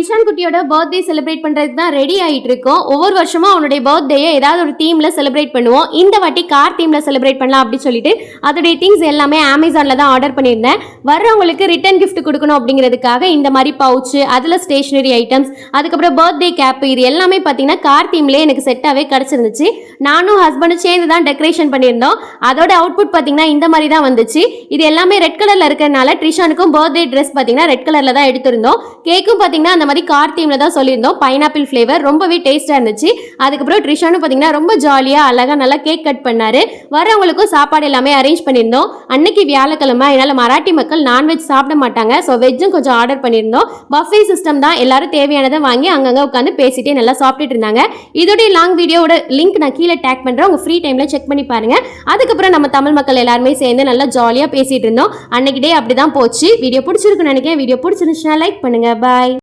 ட்ரிஷான் குட்டியோட birthday celebrate பண்ணுறதுக்கு தான் ரெடி ஆகிட்டு இருக்கோம். ஒவ்வொரு வருஷமும் அவனுடைய பர்த்டேயை ஏதாவது ஒரு தீமில் செலிப்ரேட் பண்ணுவோம். இந்த வாட்டி கார் தீமில் செலிப்ரேட் பண்ணலாம் அப்படின்னு சொல்லிட்டு அதோடைய திங்ஸ் எல்லாமே அமேசானில் தான் ஆர்டர் பண்ணியிருந்தேன். வர்றவங்களுக்கு ரிட்டன் கிஃப்ட் கொடுக்கணும் அப்படிங்கிறதுக்காக இந்த மாதிரி பவுச்சு அதில் ஸ்டேஷ்னரி ஐட்டம்ஸ் அதுக்கப்புறம் பர்த்டே கேப் இது எல்லாமே பார்த்தீங்கன்னா கார் தீம்லேயே எனக்கு செட்டாகவே கிடச்சிருந்துச்சு. நானும் ஹஸ்பண்டும் சேர்ந்து தான் டெக்கரேஷன் பண்ணியிருந்தோம். அதோட அவுட்புட் பார்த்தீங்கன்னா இந்த மாதிரி தான் வந்துச்சு. இது எல்லாமே ரெட் கலரில் இருக்கிறனால ட்ரிஷானுக்கும் பர்த்டே ட்ரெஸ் பார்த்தீங்கன்னா ரெட் கலரில் தான் எடுத்திருந்தோம். கேக்கும் பார்த்தீங்கன்னா அந்த மாதிரி கார் தீமில் தான் சொல்லியிருந்தோம். பைனாப்பிள் ஃப்ளேவர் ரொம்பவே டேஸ்ட்டாக இருந்துச்சு. அதுக்கப்புறம் ட்ரிஷானும் பார்த்தீங்கன்னா ரொம்ப ஜாலியாக அழகாக நல்லா கேக் கட் பண்ணாரு. வரவங்களுக்கும் சாப்பாடு எல்லாமே அரேஞ்ச் பண்ணியிருந்தோம். அன்னைக்கு வியாழக்கிழமை என்னால் மராட்டி மக்கள் நான்வெஜ் சாப்பிட மாட்டாங்க. ஸோ வெஜ்ஜும் கொஞ்சம் ஆர்டர் பண்ணியிருந்தோம். பஃபே சிஸ்டம் தான் எல்லாரும் தேவையானதை வாங்கி அங்கங்கே உட்காந்து பேசிட்டே நல்லா சாப்பிட்டுட்டு இருந்தாங்க. இதோடைய லாங் வீடியோவோட லிங்க் நான் கீழே டேக் பண்ணுறேன் உங்கள் ஃப்ரீ டைமில் செக் பண்ணி பாருங்க. அதுக்கப்புறம் நம்ம தமிழ் மக்கள் எல்லாருமே சேர்ந்து நல்லா ஜாலியாக பேசிகிட்டு இருந்தோம். அன்னைக்கு டே அப்படி தான் போச்சு. வீடியோ பிடிச்சிருக்குன்னு நினைக்கிறேன். வீடியோ பிடிச்சிருந்துச்சுன்னா லைக் பண்ணுங்கள் பாய்